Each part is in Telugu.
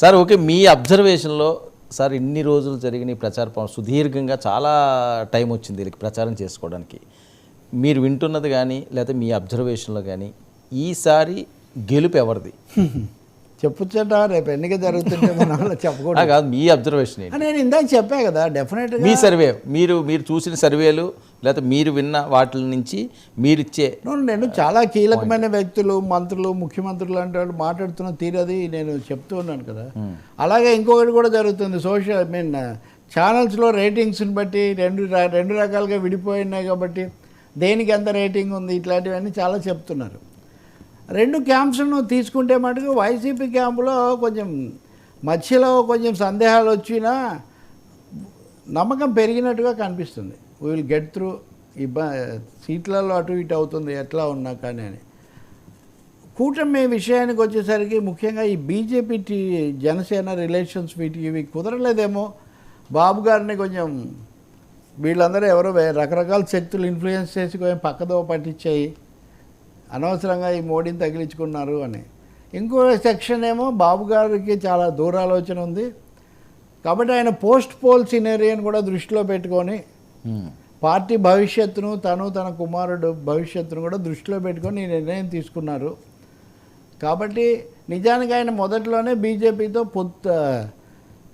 సార్ ఓకే మీ అబ్జర్వేషన్లో సార్ ఇన్ని రోజులు జరిగిన ఈ ప్రచార పవన్ సుదీర్ఘంగా చాలా టైం వచ్చింది వీళ్ళకి ప్రచారం చేసుకోవడానికి. మీరు వింటున్నది కానీ లేకపోతే మీ అబ్జర్వేషన్లో కానీ ఈసారి గెలుపు ఎవరిది? చెప్పొచ్చట? రేపు ఎన్నిక జరుగుతుంటే మన చెప్పకూడదు. కాదు మీ అబ్జర్వేషన్ నేను ఇందాక చెప్పా కదా డెఫినెట్గా మీ సర్వే మీరు మీరు చూసిన సర్వేలు లేకపోతే మీరు విన్న వాటి నుంచి మీరిచ్చే నేను చాలా కీలకమైన వ్యక్తులు మంత్రులు ముఖ్యమంత్రులు అంటే వాళ్ళు మాట్లాడుతున్న తీరది నేను చెప్తూ ఉన్నాను కదా. అలాగే ఇంకొకటి కూడా జరుగుతుంది సోషల్ ఐ మీన్ ఛానల్స్లో రేటింగ్స్ని బట్టి రెండు రెండు రకాలుగా విడిపోయినాయి కాబట్టి దేనికి ఎంత రేటింగ్ ఉంది ఇట్లాంటివన్నీ చాలా చెప్తున్నారు. రెండు క్యాంప్స్ను తీసుకుంటే మటుకు వైసీపీ క్యాంపులో కొంచెం మధ్యలో కొంచెం సందేహాలు వచ్చినా నమ్మకం పెరిగినట్టుగా కనిపిస్తుంది. విల్ గెట్ త్రూ ఇబ్బ సీట్లలో అటు ఇటు అవుతుంది ఎట్లా ఉన్నా కానీ అని. కూటమి విషయానికి వచ్చేసరికి ముఖ్యంగా ఈ బీజేపీ టీ జనసేన రిలేషన్స్ వీటికి ఇవి కుదరలేదేమో. బాబు గారిని కొంచెం వీళ్ళందరూ ఎవరో రకరకాల శక్తులు ఇన్ఫ్లుయెన్స్ చేసి కొంచెం పక్కదో పట్టించాయి అనవసరంగా ఈ మోడీని తగిలించుకున్నారు అని. ఇంకో సెక్షన్ ఏమో బాబు గారికి చాలా దూరాలోచన ఉంది. కాబట్టి ఆయన పోస్ట్ పోల్ సినేరియాని కూడా దృష్టిలో పెట్టుకొని పార్టీ భవిష్యత్తును తను తన కుమారుడు భవిష్యత్తును కూడా దృష్టిలో పెట్టుకొని ఈ నిర్ణయం తీసుకున్నారు. కాబట్టి నిజానికి ఆయన మొదట్లోనే బీజేపీతో పొత్తు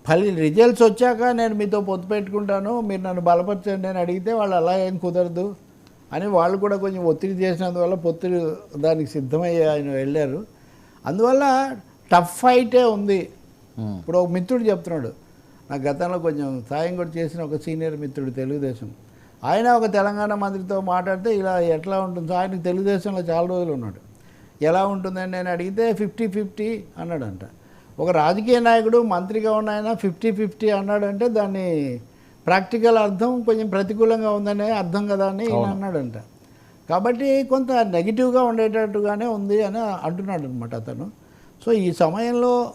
ఫలి రిజల్ట్స్ వచ్చాక నేను మీతో పొత్తు పెట్టుకుంటాను మీరు నన్ను బలపరచండి అని అడిగితే వాళ్ళు అలా ఏం కుదరదు. అని వాళ్ళు కూడా కొంచెం ఒత్తిడి చేసినందువల్ల పొత్తు దానికి సిద్ధమయ్యి ఆయన వెళ్ళారు. అందువల్ల టఫ్ ఫైటే ఉంది. ఉమ్, ఇప్పుడు ఒక మిత్రుడు చెప్తున్నాడు. నా గతంలో కొంచెం సాయం కూడా చేసిన ఒక సీనియర్ మిత్రుడు తెలుగుదేశం. ఆయన ఒక తెలంగాణ మంత్రితో మాట్లాడితే ఇలా ఎట్లా ఉంటుంది? ఆయనకు తెలుగుదేశంలో చాలా రోజులు ఉన్నాడు. ఎలా ఉంటుందని నేను అడిగితే ఫిఫ్టీ ఫిఫ్టీ అన్నాడంట. ఒక రాజకీయ నాయకుడు మంత్రిగా ఉన్న ఆయన ఫిఫ్టీ ఫిఫ్టీ అన్నాడంటే దాన్ని ప్రాక్టికల్ అర్థం కొంచెం ప్రతికూలంగా ఉందనే అర్థం కదా అని అన్నాడంట. కాబట్టి కొంత నెగిటివ్గా ఉండేటట్టుగానే ఉంది అని అంటున్నాడు అనమాట అతను. సో ఈ సమయంలో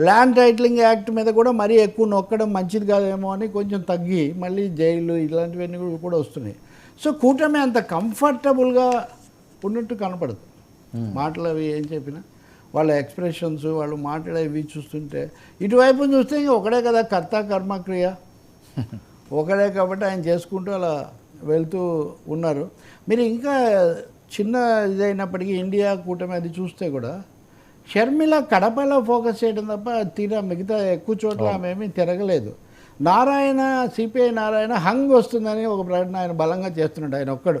ల్యాండ్ టైటిలింగ్ యాక్ట్ మీద కూడా మరీ ఎక్కువ నొక్కడం మంచిది కాదేమో అని కొంచెం తగ్గి మళ్ళీ జైలు ఇలాంటివన్నీ కూడా- కూడా వస్తున్నాయి. సో కూటమి అంత కంఫర్టబుల్గా ఉన్నట్టు కనపడదు. మాటలు అవి ఏం చెప్పినా వాళ్ళ ఎక్స్ప్రెషన్స్ వాళ్ళు మాట్లాడేవి చూస్తుంటే ఇటువైపు చూస్తే ఇంకా ఒకడే కదా కర్త కర్మక్రియ ఒకడే కాబట్టి ఆయన చేసుకుంటూ అలా వెళ్తూ ఉన్నారు. మీరు ఇంకా చిన్న ఇదైనప్పటికీ ఇండియా కూటమి అది చూస్తే కూడా షర్మిల కడపలో ఫోకస్ చేయడం తప్ప తీరా మిగతా ఎక్కువ చోట్ల ఆమె ఏమీ తిరగలేదు. నారాయణ సిపిఐ నారాయణ హంగ్ వస్తుందని ఒక ప్రకటన ఆయన బలంగా చేస్తున్నాడు ఆయన ఒక్కడు.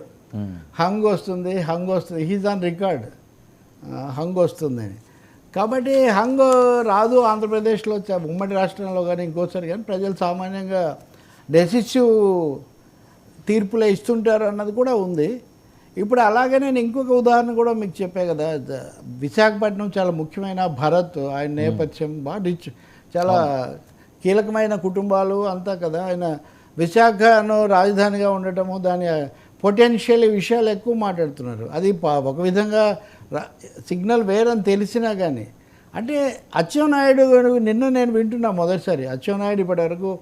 హంగ్ వస్తుంది హంగ్ వస్తుంది హీజ్ ఆన్ రికార్డ్. హంగ్ వస్తుందని. కాబట్టి హంగ్ రాదు ఆంధ్రప్రదేశ్లో ఉమ్మడి రాష్ట్రంలో కానీ ఇంకోసారి కానీ ప్రజలు సామాన్యంగా డెసిసివ్ తీర్పులే ఇస్తుంటారు అన్నది కూడా ఉంది. ఇప్పుడు అలాగే నేను ఇంకొక ఉదాహరణ కూడా మీకు చెప్పే కదా విశాఖపట్నం చాలా ముఖ్యమైన భరత్ ఆయన నేపథ్యం బాగా రిచ్ చాలా కీలకమైన కుటుంబాలు అంతా కదా ఆయన విశాఖను రాజధానిగా ఉండటము దాని పొటెన్షియల్ విషయాలు ఎక్కువ మాట్లాడుతున్నారు. అది ఒక విధంగా సిగ్నల్ వేరని తెలిసినా కానీ అంటే అచ్చెన్నాయుడు గారు నిన్న నేను వింటున్నా మొదటిసారి. అచ్చెన్నాయుడు ఇప్పటి వరకు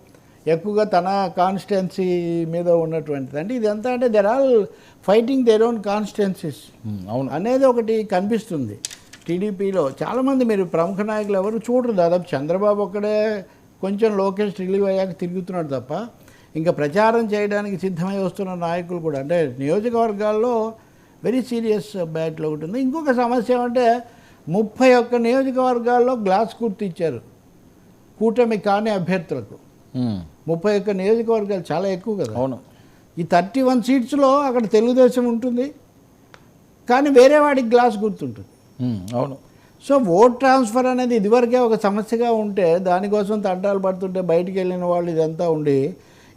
ఎక్కువగా తన కాన్స్టిట్యున్సీ మీద ఉన్నటువంటిది. అంటే ఇదంతా అంటే they're all fighting their own constituencies అవును. అనేది ఒకటి కనిపిస్తుంది. టీడీపీలో చాలామంది మీరు ప్రముఖ నాయకులు ఎవరు చూడరు. దాదాపు చంద్రబాబు ఒక్కడే కొంచెం లోకేష్ రిలీవ్ అయ్యాక తిరుగుతున్నాడు తప్ప ఇంకా ప్రచారం చేయడానికి సిద్ధమై వస్తున్న నాయకులు కూడా. అంటే నియోజకవర్గాల్లో వెరీ సీరియస్ బ్యాట్లో ఒకటి ఉంది ఇంకొక సమస్య ఏమంటే ముప్పై ఒక్క నియోజకవర్గాల్లో గ్లాస్ గుర్తు ఇచ్చారు. కూటమి కాని అభ్యర్థులకు. ఉమ్, ముప్పై ఒక్క నియోజకవర్గాలు చాలా ఎక్కువ కదా. అవును. ఈ థర్టీ వన్ సీట్స్లో అక్కడ తెలుగుదేశం ఉంటుంది. కానీ వేరే వాడికి గ్లాస్ గుర్తుంటుంది ఉమ్, అవును. సో ఓట్ ట్రాన్స్ఫర్ అనేది ఇదివరకే ఒక సమస్యగా ఉంటే దానికోసం తంటాలు పడుతుంటే బయటికి వెళ్ళిన వాళ్ళు ఇదంతా ఉండి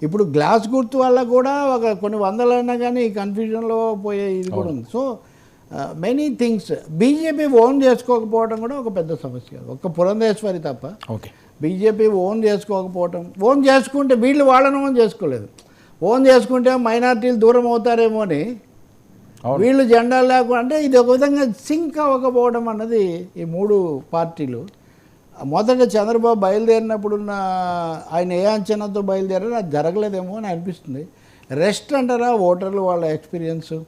ఇప్పుడు గ్లాస్ గుర్తు వల్ల కూడా ఒక కొన్ని వందలైనా కానీ ఈ కన్ఫ్యూజన్లో పోయే ఇది కూడా ఉంది. So many things BJP own చేసుకోకపోవడం కూడా ఒక పెద్ద సమస్య. ఒక్క పురంధేశ్వరి తప్ప ఓకే. బీజేపీ ఓన్ చేసుకోకపోవటం. ఓన్ చేసుకుంటే వీళ్ళు వాళ్ళని ఓన్ చేసుకోలేదు. ఓన్ చేసుకుంటే మైనార్టీలు దూరం అవుతారేమో అని వీళ్ళు జెండాలు లేకుండా అంటే ఇది ఒక విధంగా సింక్ అవ్వకపోవడం అన్నది ఈ మూడు పార్టీలు మొదట చంద్రబాబు బయలుదేరినప్పుడున్న ఆయన ఏ అంచనాతో బయలుదేరారో అది జరగలేదేమో అని అనిపిస్తుంది. రెస్ట్ అంటారా ఓటర్లు వాళ్ళ ఎక్స్పీరియన్స్?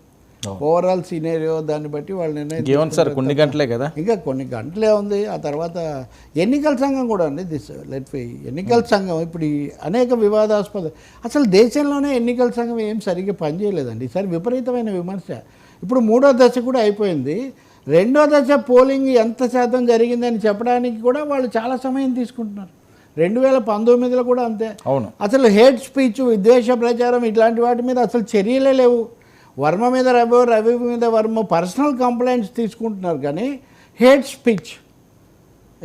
ఓవరాల్ సినేరియో దాన్ని బట్టి వాళ్ళు నిర్ణయం సార్? కొన్ని గంటలే కదా? ఇంకా కొన్ని గంటలే ఉంది. ఆ తర్వాత ఎన్నికల సంఘం కూడా అండి దిస్ లెట్ ఫై ఎన్నికల సంఘం ఇప్పుడు అనేక వివాదాస్పద అసలు దేశంలోనే ఎన్నికల సంఘం ఏం సరిగ్గా పనిచేయలేదండి. ఈసారి విపరీతమైన విమర్శ. ఇప్పుడు మూడో దశ కూడా అయిపోయింది. రెండో దశ పోలింగ్ ఎంత శాతం జరిగిందని చెప్పడానికి కూడా వాళ్ళు చాలా సమయం తీసుకుంటున్నారు. రెండు వేల పంతొమ్మిదిలో కూడా అంతే. అవును. అసలు హేట్ స్పీచ్ విద్వేష ప్రచారం ఇట్లాంటి వాటి మీద అసలు చర్యలే లేవు. వర్మ మీద రవి రవి మీద వర్మ పర్సనల్ కంప్లైంట్స్ తీసుకుంటున్నారు కానీ హేట్ స్పీచ్.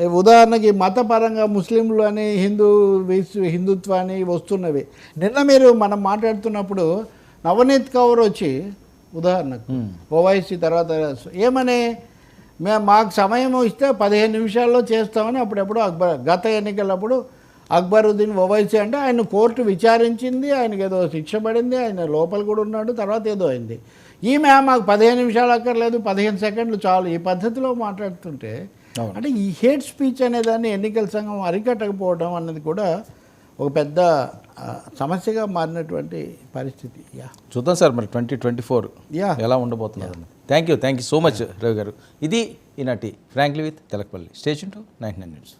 ఉదాహరణకి మతపరంగా ముస్లింలు అని హిందూ విస్- హిందుత్వ అని వస్తున్నవి. నిన్న మీరు మనం మాట్లాడుతున్నప్పుడు నవనీత్ కౌర్ వచ్చి ఉదాహరణకు ఓవైసీ తర్వాత ఏమని మేము మాకు సమయం ఇస్తే పదిహేను నిమిషాల్లో చేస్తామని అప్పుడెప్పుడు అక్బర్ గత ఎన్నికలప్పుడు అక్బరుద్దీన్ ఓవైసీ అంటే ఆయన కోర్టు విచారించింది ఆయనకి ఏదో శిక్ష పడింది ఆయన లోపల కూడా ఉన్నాడు తర్వాత ఏదో అయింది ఈమె మాకు పదిహేను నిమిషాలు అక్కర్లేదు పదిహేను సెకండ్లు చాలు ఈ పద్ధతిలో మాట్లాడుతుంటే. అంటే ఈ హేట్ స్పీచ్ అనే దాన్ని ఎన్నికల సంఘం అరికట్టకపోవడం అన్నది కూడా ఒక పెద్ద సమస్యగా మారినటువంటి పరిస్థితి. యా. చూద్దాం సార్ మరి ట్వంటీ ట్వంటీ ఫోర్ యా. ఎలా ఉండబోతున్నారు thank you thank you so much Ravi garu. ఇది ఈనాటి frankly with Telakapalli station to nine nine news